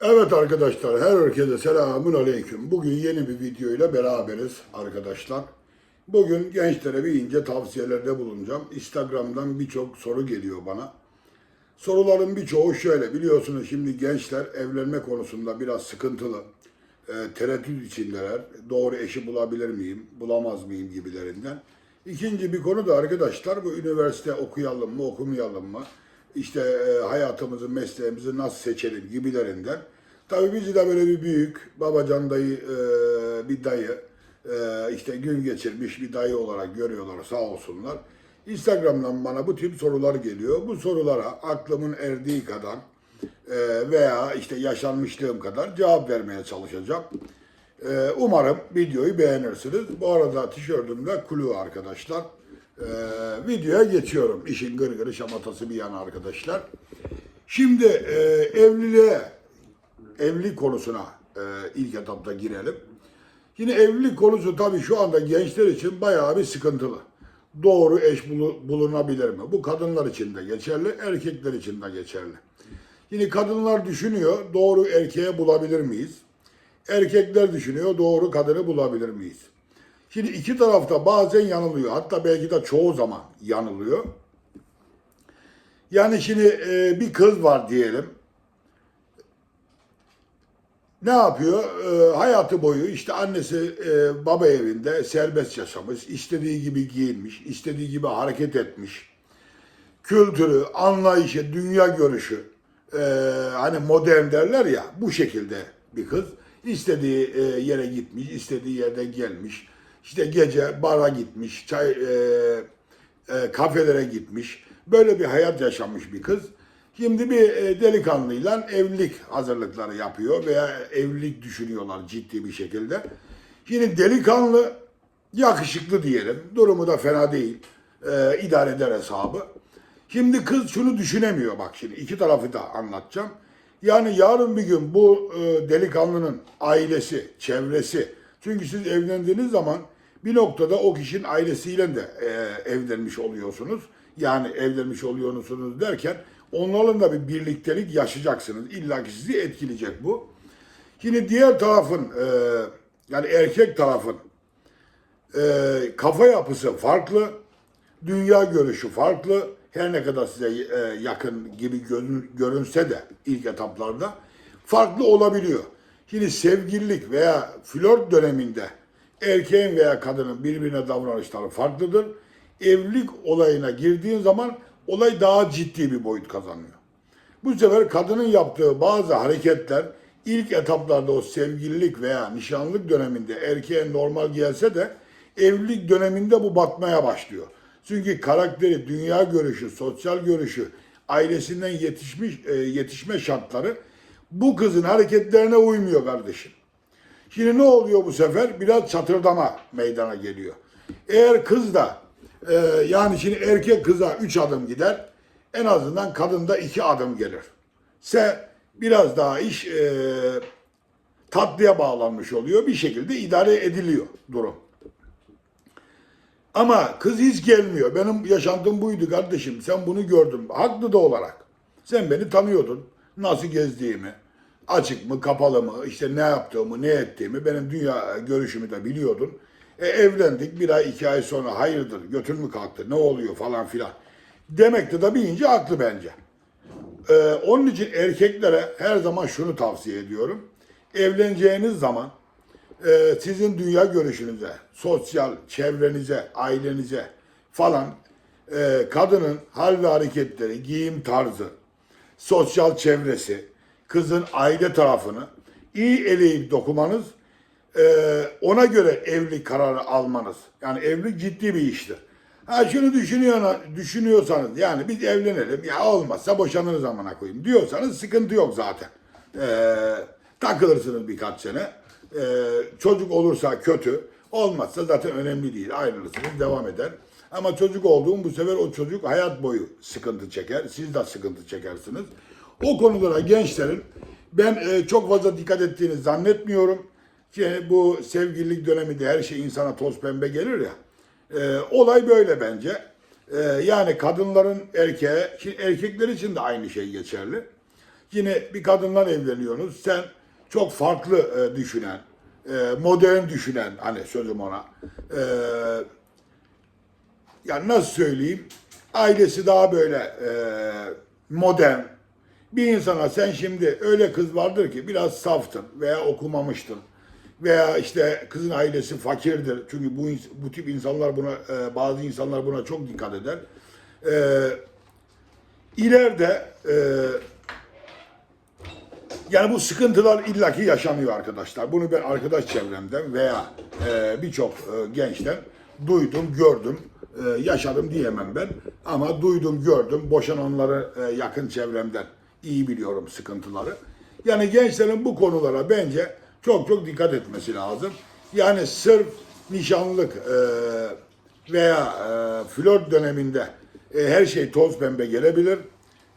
Evet arkadaşlar, herkese selamun aleyküm. Bugün yeni bir video ile beraberiz arkadaşlar. Bugün gençlere bir ince tavsiyelerde bulunacağım. Instagram'dan birçok soru geliyor bana. Soruların birçoğu şöyle, biliyorsunuz şimdi gençler evlenme konusunda biraz sıkıntılı. E, tereddüt içindeler. Doğru eşi bulabilir miyim, bulamaz mıyım gibilerinden. İkinci bir konu da arkadaşlar bu üniversite okuyalım mı, okumayalım mı? İşte e, hayatımızı, mesleğimizi nasıl seçelim gibilerinden. Tabii bizi de böyle bir büyük, babacan dayı, e, bir dayı, e, işte gün geçirmiş bir dayı olarak görüyorlar sağ olsunlar. Instagram'dan bana bu tip sorular geliyor. Bu sorulara aklımın erdiği kadar veya işte yaşanmışlığım kadar cevap vermeye çalışacağım. Umarım videoyu beğenirsiniz. Bu arada tişörtümde kulu arkadaşlar. E, videoya geçiyorum. İşin gırgırı şamatası bir yana arkadaşlar. Şimdi e, evliliğe, evlilik konusuna e, ilk etapta girelim. Yine evlilik konusu tabii şu anda gençler için bayağı bir sıkıntılı. Doğru eş bulu- bulunabilir mi? Bu kadınlar için de geçerli, erkekler için de geçerli. Yine kadınlar düşünüyor, doğru erkeğe bulabilir miyiz? Erkekler düşünüyor, doğru kadını bulabilir miyiz? Şimdi iki tarafta bazen yanılıyor. Hatta belki de çoğu zaman yanılıyor. Yani şimdi e, bir kız var diyelim. Ne yapıyor? E, hayatı boyu işte annesi e, baba evinde serbest yaşamış, istediği gibi giyinmiş, istediği gibi hareket etmiş. Kültürü, anlayışı, dünya görüşü, e, hani modern derler ya bu şekilde bir kız. istediği e, yere gitmiş, istediği yerde gelmiş. İşte gece bara gitmiş, çay e, e, kafelere gitmiş. Böyle bir hayat yaşamış bir kız. Şimdi bir e, delikanlıyla evlilik hazırlıkları yapıyor veya evlilik düşünüyorlar ciddi bir şekilde. Şimdi delikanlı yakışıklı diyelim. Durumu da fena değil. E, idare eder hesabı. Şimdi kız şunu düşünemiyor bak şimdi iki tarafı da anlatacağım. Yani yarın bir gün bu e, delikanlının ailesi, çevresi. Çünkü siz evlendiğiniz zaman bir noktada o kişinin ailesiyle de e, evlenmiş oluyorsunuz. Yani evlenmiş oluyorsunuz derken onlarla da bir birliktelik yaşayacaksınız. İlla ki sizi etkileyecek bu. Şimdi diğer tarafın e, yani erkek tarafın e, kafa yapısı farklı, dünya görüşü farklı. Her ne kadar size e, yakın gibi görün- görünse de ilk etaplarda farklı olabiliyor. Şimdi sevgililik veya flört döneminde erkeğin veya kadının birbirine davranışları farklıdır. Evlilik olayına girdiğin zaman olay daha ciddi bir boyut kazanıyor. Bu sefer kadının yaptığı bazı hareketler ilk etaplarda o sevgililik veya nişanlık döneminde erkeğe normal gelse de evlilik döneminde bu batmaya başlıyor. Çünkü karakteri, dünya görüşü, sosyal görüşü, ailesinden yetişmiş e, yetişme şartları bu kızın hareketlerine uymuyor kardeşim. Şimdi ne oluyor bu sefer? Biraz çatırdama meydana geliyor. Eğer kız da e, yani şimdi erkek kıza 3 adım gider, en azından kadın da 2 adım gelir. Se biraz daha iş e, tatlıya bağlanmış oluyor. Bir şekilde idare ediliyor durum. Ama kız hiç gelmiyor. Benim yaşantım buydu kardeşim. Sen bunu gördün. Haklı da olarak. Sen beni tanıyordun. Nasıl gezdiğimi, açık mı, kapalı mı, işte ne yaptığımı, ne ettiğimi, benim dünya görüşümü de biliyordun. E, evlendik bir ay, iki ay sonra hayırdır, götür mü kalktı, ne oluyor falan filan. Demekte de bilinci haklı bence. Ee, onun için erkeklere her zaman şunu tavsiye ediyorum. Evleneceğiniz zaman e, sizin dünya görüşünüze, sosyal çevrenize, ailenize falan e, kadının hal ve hareketleri, giyim tarzı, sosyal çevresi, kızın aile tarafını iyi eleyip dokumanız, e, ona göre evlilik kararı almanız. Yani evlilik ciddi bir iştir. Ha şunu düşünüyor, düşünüyorsanız yani biz evlenelim ya olmazsa boşanırız amına koyayım diyorsanız sıkıntı yok zaten. Ee, takılırsınız birkaç sene. Ee, çocuk olursa kötü. Olmazsa zaten önemli değil. Ayrılırsınız devam eder. Ama çocuk olduğum bu sefer o çocuk hayat boyu sıkıntı çeker. Siz de sıkıntı çekersiniz. O konulara gençlerin ben e, çok fazla dikkat ettiğini zannetmiyorum. Ki bu sevgililik döneminde her şey insana toz pembe gelir ya. Ee, olay böyle bence. Ee, yani kadınların erkeğe, şimdi erkekler için de aynı şey geçerli. Yine bir kadınla evleniyorsunuz. Sen çok farklı e, düşünen, e, modern düşünen hani sözüm ona. E, yani nasıl söyleyeyim? Ailesi daha böyle e, modern. Bir insana sen şimdi öyle kız vardır ki biraz saftın veya okumamıştın veya işte kızın ailesi fakirdir. Çünkü bu bu tip insanlar buna e, bazı insanlar buna çok dikkat eder. E, ileride e, yani bu sıkıntılar illaki yaşanıyor arkadaşlar. Bunu ben arkadaş çevremden veya e, birçok e, gençten duydum, gördüm, e, yaşadım diyemem ben. Ama duydum, gördüm. Boşananları e, yakın çevremden iyi biliyorum sıkıntıları. Yani gençlerin bu konulara bence çok çok dikkat etmesi lazım. Yani sırf nişanlık e, veya e, flört döneminde e, her şey toz pembe gelebilir.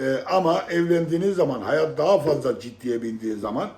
E, ama evlendiğiniz zaman hayat daha fazla ciddiye bindiği zaman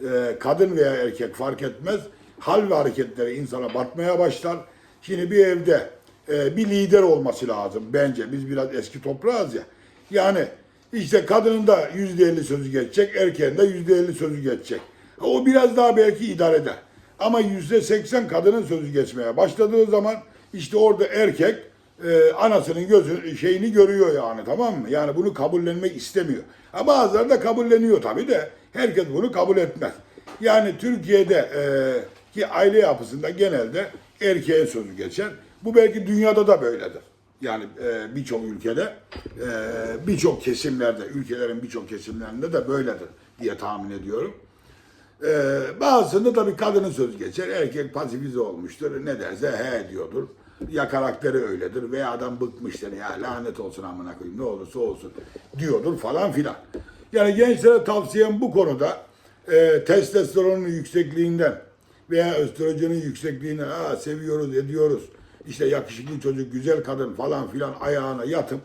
e, kadın veya erkek fark etmez. Hal ve hareketleri insana batmaya başlar. Şimdi bir evde e, bir lider olması lazım bence. Biz biraz eski toprağız ya. Yani işte kadının da yüzde elli sözü geçecek, erkeğin de yüzde elli sözü geçecek. O biraz daha belki idare eder. Ama yüzde seksen kadının sözü geçmeye başladığı zaman işte orada erkek e, anasının gözü şeyini görüyor yani tamam mı? Yani bunu kabullenmek istemiyor. Ha, bazıları da kabulleniyor tabii de herkes bunu kabul etmez. Yani Türkiye'de e, ki aile yapısında genelde erkeğe sözü geçer. Bu belki dünyada da böyledir. Yani e, birçok ülkede, e, birçok kesimlerde, ülkelerin birçok kesimlerinde de böyledir diye tahmin ediyorum. Ee, bazısında tabii kadının sözü geçer. Erkek pasifize olmuştur. Ne derse he diyordur. Ya karakteri öyledir veya adam bıkmıştır. Ya lanet olsun amına koyayım ne olursa olsun diyordur falan filan. Yani gençlere tavsiyem bu konuda e, testosteronun yüksekliğinden veya östrojenin yüksekliğinden Aa, seviyoruz ediyoruz. İşte yakışıklı çocuk, güzel kadın falan filan ayağına yatıp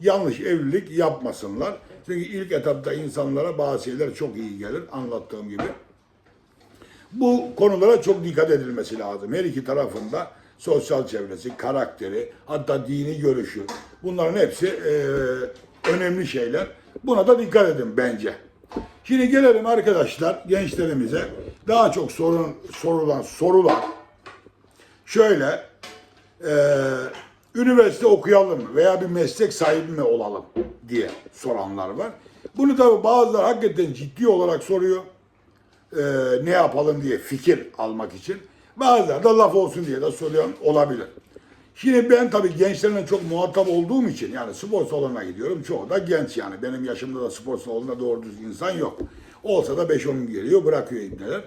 yanlış evlilik yapmasınlar. Çünkü ilk etapta insanlara bazı şeyler çok iyi gelir anlattığım gibi. Bu konulara çok dikkat edilmesi lazım. Her iki tarafında sosyal çevresi, karakteri, hatta dini görüşü. Bunların hepsi e, önemli şeyler. Buna da dikkat edin bence. Şimdi gelelim arkadaşlar gençlerimize daha çok sorun sorulan sorular. Şöyle e, üniversite okuyalım veya bir meslek sahibi mi olalım diye soranlar var. Bunu tabi bazıları hakikaten ciddi olarak soruyor e, ne yapalım diye fikir almak için. Bazıları da laf olsun diye de soruyor olabilir. Şimdi ben tabii gençlerle çok muhatap olduğum için yani spor salonuna gidiyorum. Çoğu da genç yani. Benim yaşımda da spor salonunda doğru düzgün insan yok. Olsa da 5-10 geliyor bırakıyor ibneler.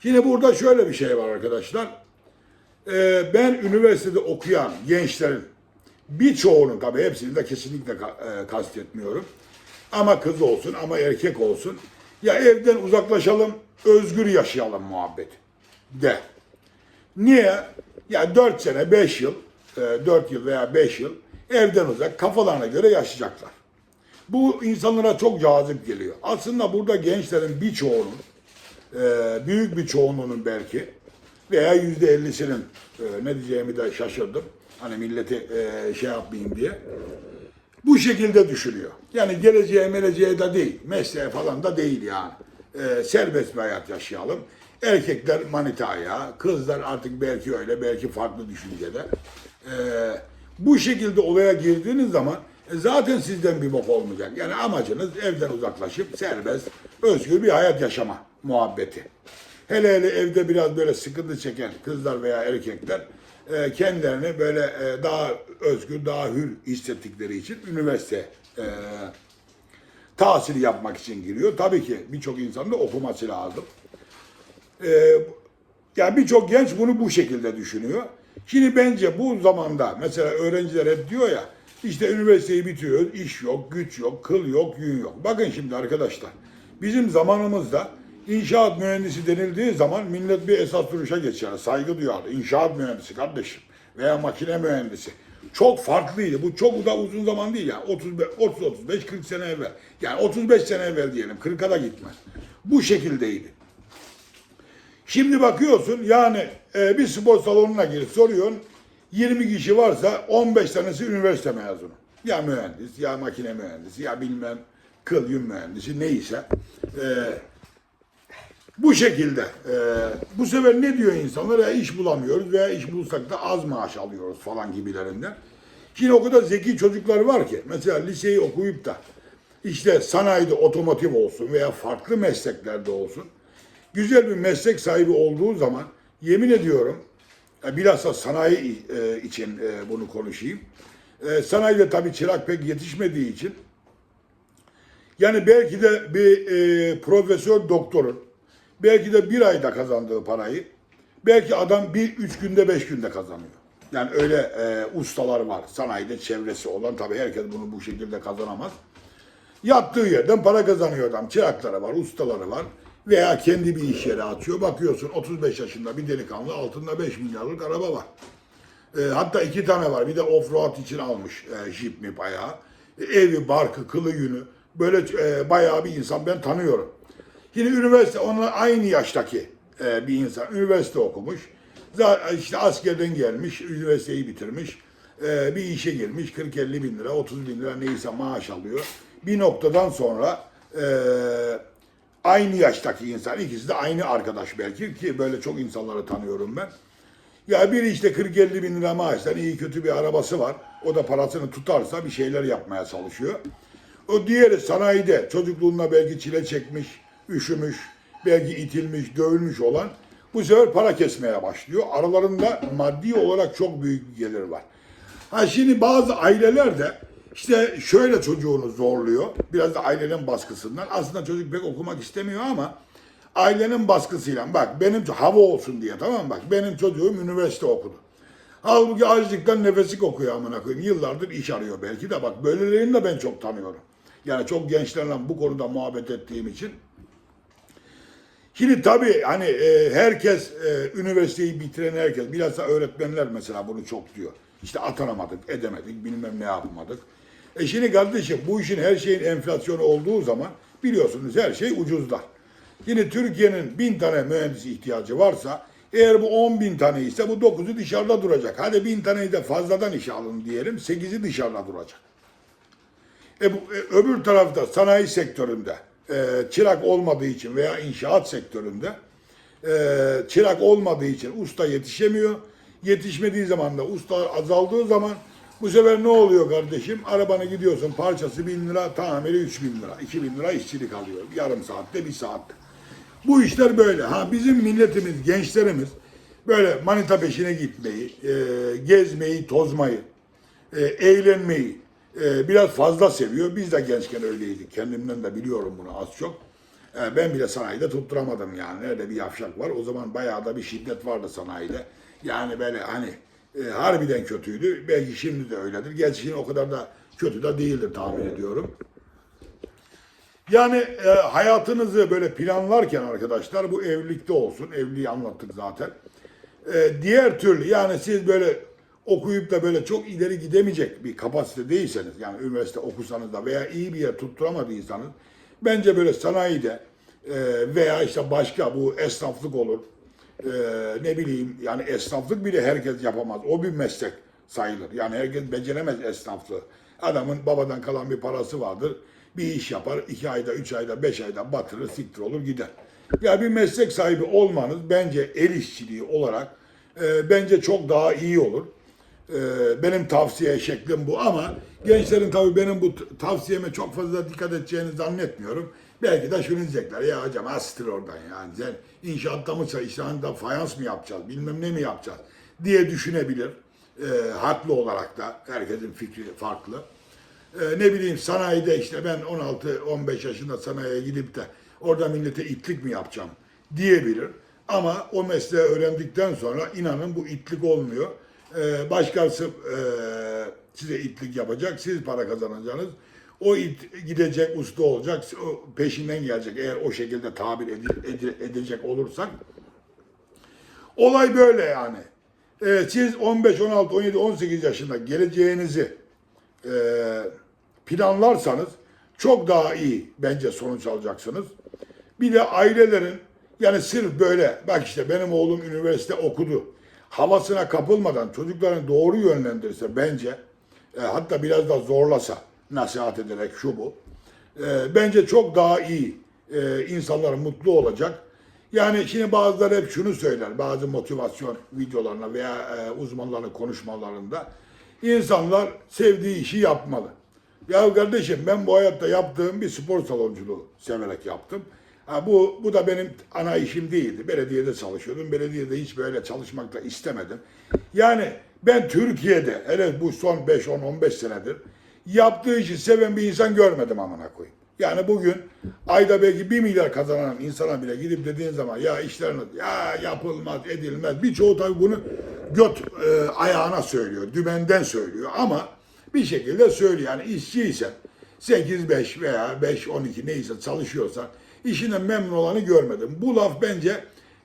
Şimdi burada şöyle bir şey var arkadaşlar. Ee, ben üniversitede okuyan gençlerin birçoğunun tabii hepsini de kesinlikle e, kastetmiyorum. Ama kız olsun ama erkek olsun. Ya evden uzaklaşalım, özgür yaşayalım muhabbet de. Niye? Ya 4 sene, 5 yıl, 4 yıl veya 5 yıl evden uzak kafalarına göre yaşayacaklar. Bu insanlara çok cazip geliyor. Aslında burada gençlerin birçoğunun, e, büyük bir çoğunluğunun belki veya yüzde ellisinin e, ne diyeceğimi de şaşırdım. Hani milleti e, şey yapmayayım diye. Bu şekilde düşünüyor. Yani geleceğe meleceğe de değil, mesleğe falan da değil yani. E, serbest bir hayat yaşayalım. Erkekler manitaya, kızlar artık belki öyle, belki farklı düşüncede. E, bu şekilde olaya girdiğiniz zaman zaten sizden bir bok olmayacak. Yani amacınız evden uzaklaşıp serbest, özgür bir hayat yaşama muhabbeti. Hele hele evde biraz böyle sıkıntı çeken kızlar veya erkekler e, kendilerini böyle e, daha özgür, daha hür hissettikleri için üniversite e, tahsili yapmak için giriyor. Tabii ki birçok insan da okuması lazım. E, yani birçok genç bunu bu şekilde düşünüyor. Şimdi bence bu zamanda mesela öğrenciler hep diyor ya işte üniversiteyi bitiriyoruz, iş yok, güç yok, kıl yok, yün yok. Bakın şimdi arkadaşlar bizim zamanımızda inşaat mühendisi denildiği zaman millet bir esas duruşa geçer, saygı duyardı. İnşaat mühendisi kardeşim veya makine mühendisi. Çok farklıydı. Bu çok da uzun zaman değil ya. 35 30 35 40 sene evvel. Yani 35 sene evvel diyelim. 40'a da gitmez. Bu şekildeydi. Şimdi bakıyorsun yani e, bir spor salonuna girip soruyorsun 20 kişi varsa 15 tanesi üniversite mezunu. Ya mühendis ya makine mühendisi ya bilmem kıl yün mühendisi neyse. E, bu şekilde. E, bu sefer ne diyor insanlar? Ya iş bulamıyoruz veya iş bulsak da az maaş alıyoruz falan gibilerinden. Şimdi o kadar zeki çocuklar var ki mesela liseyi okuyup da işte sanayide otomotiv olsun veya farklı mesleklerde olsun güzel bir meslek sahibi olduğu zaman yemin ediyorum e, bilhassa sanayi e, için e, bunu konuşayım. Sanayide tabii çırak pek yetişmediği için yani belki de bir profesör doktorun belki de bir ayda kazandığı parayı belki adam bir üç günde beş günde kazanıyor. Yani öyle e, ustalar var sanayide çevresi olan tabii herkes bunu bu şekilde kazanamaz. Yattığı yerden para kazanıyor adam. Çırakları var, ustaları var. Veya kendi bir iş yeri açıyor. Bakıyorsun 35 yaşında bir delikanlı altında 5 milyarlık araba var. E, hatta iki tane var. Bir de offroad için almış e, jip mi bayağı. E, evi, barkı, kılı yünü. Böyle e, bayağı bir insan ben tanıyorum. Yine üniversite onunla aynı yaştaki e, bir insan. Üniversite okumuş. Zaten işte askerden gelmiş, üniversiteyi bitirmiş. E, bir işe girmiş. 40-50 bin lira, 30 bin lira neyse maaş alıyor. Bir noktadan sonra e, aynı yaştaki insan. ikisi de aynı arkadaş belki ki böyle çok insanları tanıyorum ben. Ya biri işte 40-50 bin lira maaştan iyi kötü bir arabası var. O da parasını tutarsa bir şeyler yapmaya çalışıyor. O diğeri sanayide çocukluğunda belki çile çekmiş, üşümüş, belki itilmiş, dövülmüş olan bu sefer para kesmeye başlıyor. Aralarında maddi olarak çok büyük bir gelir var. Ha şimdi bazı aileler de işte şöyle çocuğunu zorluyor. Biraz da ailenin baskısından. Aslında çocuk pek okumak istemiyor ama ailenin baskısıyla bak benim hava olsun diye tamam mı? Bak benim çocuğum üniversite okudu. Halbuki açlıktan nefesi kokuyor amına koyayım. Yıllardır iş arıyor belki de bak böylelerini de ben çok tanıyorum. Yani çok gençlerle bu konuda muhabbet ettiğim için. Şimdi tabii hani e, herkes e, üniversiteyi bitiren herkes bilhassa öğretmenler mesela bunu çok diyor. İşte atanamadık, edemedik, bilmem ne yapmadık. E şimdi kardeşim bu işin her şeyin enflasyonu olduğu zaman biliyorsunuz her şey ucuzlar. Yine Türkiye'nin bin tane mühendis ihtiyacı varsa eğer bu 10 bin tane ise bu 9'u dışarıda duracak. Hadi bin taneyi de fazladan işe alın diyelim 8'i dışarıda duracak. E bu, e, öbür tarafta sanayi sektöründe e, çırak olmadığı için veya inşaat sektöründe e, çırak olmadığı için usta yetişemiyor. Yetişmediği zaman da ustalar azaldığı zaman bu sefer ne oluyor kardeşim? Arabanı gidiyorsun parçası bin lira, tamiri üç bin lira. iki bin lira işçilik alıyor. Yarım saatte, bir saatte. Bu işler böyle. Ha bizim milletimiz, gençlerimiz böyle manita peşine gitmeyi, e, gezmeyi, tozmayı, eğlenmeyi e, biraz fazla seviyor. Biz de gençken öyleydik. Kendimden de biliyorum bunu az çok. E, ben bile sanayide tutturamadım yani. Nerede bir yavşak var. O zaman bayağı da bir şiddet vardı sanayide. Yani böyle hani e, harbiden kötüydü. Belki şimdi de öyledir. Gerçi o kadar da kötü de değildir tahmin ediyorum. Yani e, hayatınızı böyle planlarken arkadaşlar bu evlilikte olsun. Evliliği anlattık zaten. E, diğer türlü yani siz böyle okuyup da böyle çok ileri gidemeyecek bir kapasite değilseniz yani üniversite okusanız da veya iyi bir yer tutturamadıysanız bence böyle sanayide e, veya işte başka bu esnaflık olur. E, ne bileyim yani esnaflık bile herkes yapamaz. O bir meslek sayılır. Yani herkes beceremez esnaflığı. Adamın babadan kalan bir parası vardır. Bir iş yapar. iki ayda, üç ayda, beş ayda batırır, siktir olur gider. Ya bir meslek sahibi olmanız bence el işçiliği olarak e, bence çok daha iyi olur. E, benim tavsiye şeklim bu ama gençlerin tabii benim bu tavsiyeme çok fazla dikkat edeceğini zannetmiyorum. Belki de şunu diyecekler ya hocam astır oradan yani sen inşaatta mı inşaatta fayans mı yapacağız bilmem ne mi yapacağız diye düşünebilir. E, haklı olarak da herkesin fikri farklı. E, ne bileyim sanayide işte ben 16-15 yaşında sanayiye gidip de orada millete itlik mi yapacağım diyebilir. Ama o mesleği öğrendikten sonra inanın bu itlik olmuyor. E, başkası e, size itlik yapacak, siz para kazanacaksınız. O it gidecek, usta olacak, o peşinden gelecek eğer o şekilde tabir edi- edecek olursak. Olay böyle yani. E, siz 15, 16, 17, 18 yaşında geleceğinizi e, planlarsanız çok daha iyi bence sonuç alacaksınız. Bir de ailelerin yani sırf böyle bak işte benim oğlum üniversite okudu havasına kapılmadan çocuklarını doğru yönlendirirse bence e, hatta biraz da zorlasa nasihat ederek şu bu e, bence çok daha iyi e, insanlar mutlu olacak. Yani şimdi bazıları hep şunu söyler bazı motivasyon videolarına veya e, uzmanların konuşmalarında insanlar sevdiği işi yapmalı. Ya kardeşim ben bu hayatta yaptığım bir spor salonculuğu severek yaptım. Ha, bu, bu da benim ana işim değildi. Belediyede çalışıyordum. Belediyede hiç böyle çalışmak da istemedim. Yani ben Türkiye'de hele bu son 5, 10, 15 senedir yaptığı işi seven bir insan görmedim amına koyayım. Yani bugün ayda belki 1 milyar kazanan insana bile gidip dediğin zaman ya işlerini ya yapılmaz edilmez. Birçoğu tabii bunu göt e, ayağına söylüyor, dümenden söylüyor ama bir şekilde söylüyor. Yani işçiysen 8-5 veya 5-12 neyse çalışıyorsan işinden memnun olanı görmedim. Bu laf bence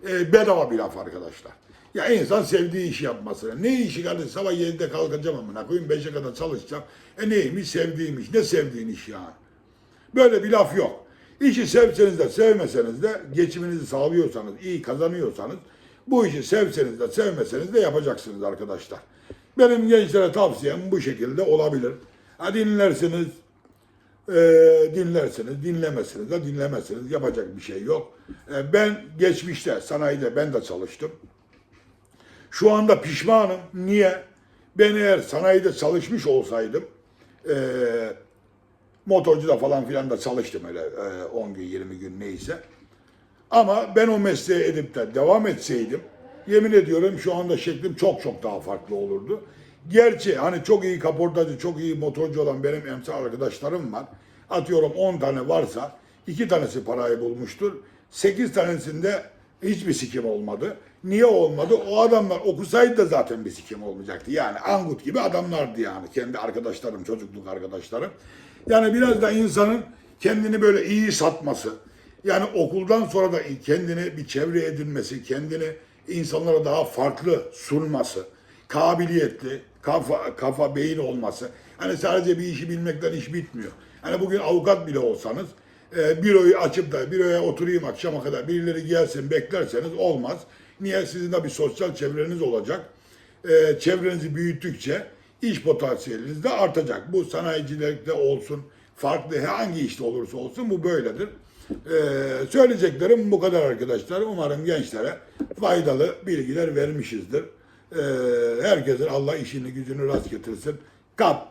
e, bedava bir laf arkadaşlar. Ya insan sevdiği işi yapması. Ne işi kardeş sabah 7'de kalkacağım amına koyayım 5'e kadar çalışacağım. E neymiş sevdiğim iş. Ne sevdiğin iş yani. Böyle bir laf yok. İşi sevseniz de sevmeseniz de geçiminizi sağlıyorsanız, iyi kazanıyorsanız bu işi sevseniz de sevmeseniz de yapacaksınız arkadaşlar. Benim gençlere tavsiyem bu şekilde olabilir. Ha dinlersiniz, e, dinlersiniz, dinlemezsiniz de dinlemezsiniz. Yapacak bir şey yok. E, ben geçmişte sanayide ben de çalıştım. Şu anda pişmanım. Niye? Ben eğer sanayide çalışmış olsaydım, e, motorcuda falan filan da çalıştım öyle e, 10 gün 20 gün neyse. Ama ben o mesleği edip de devam etseydim yemin ediyorum şu anda şeklim çok çok daha farklı olurdu. Gerçi hani çok iyi kaportacı, çok iyi motorcu olan benim emsal arkadaşlarım var. Atıyorum 10 tane varsa 2 tanesi parayı bulmuştur. 8 tanesinde hiçbir sikim olmadı. Niye olmadı? O adamlar okusaydı da zaten bir sikim olmayacaktı. Yani Angut gibi adamlardı yani. Kendi arkadaşlarım, çocukluk arkadaşlarım. Yani biraz da insanın kendini böyle iyi satması. Yani okuldan sonra da kendini bir çevre edinmesi, kendini insanlara daha farklı sunması, kabiliyetli, kafa, kafa beyin olması. Hani sadece bir işi bilmekten iş bitmiyor. Hani bugün avukat bile olsanız e, büroyu açıp da büroya oturayım akşama kadar birileri gelsin beklerseniz olmaz. Niye? Sizin de bir sosyal çevreniz olacak. E, çevrenizi büyüttükçe iş potansiyeliniz de artacak. Bu sanayicilikte olsun, farklı hangi işte olursa olsun bu böyledir. E, söyleyeceklerim bu kadar arkadaşlar. Umarım gençlere faydalı bilgiler vermişizdir. E, herkesin Allah işini gücünü rast getirsin. Kap.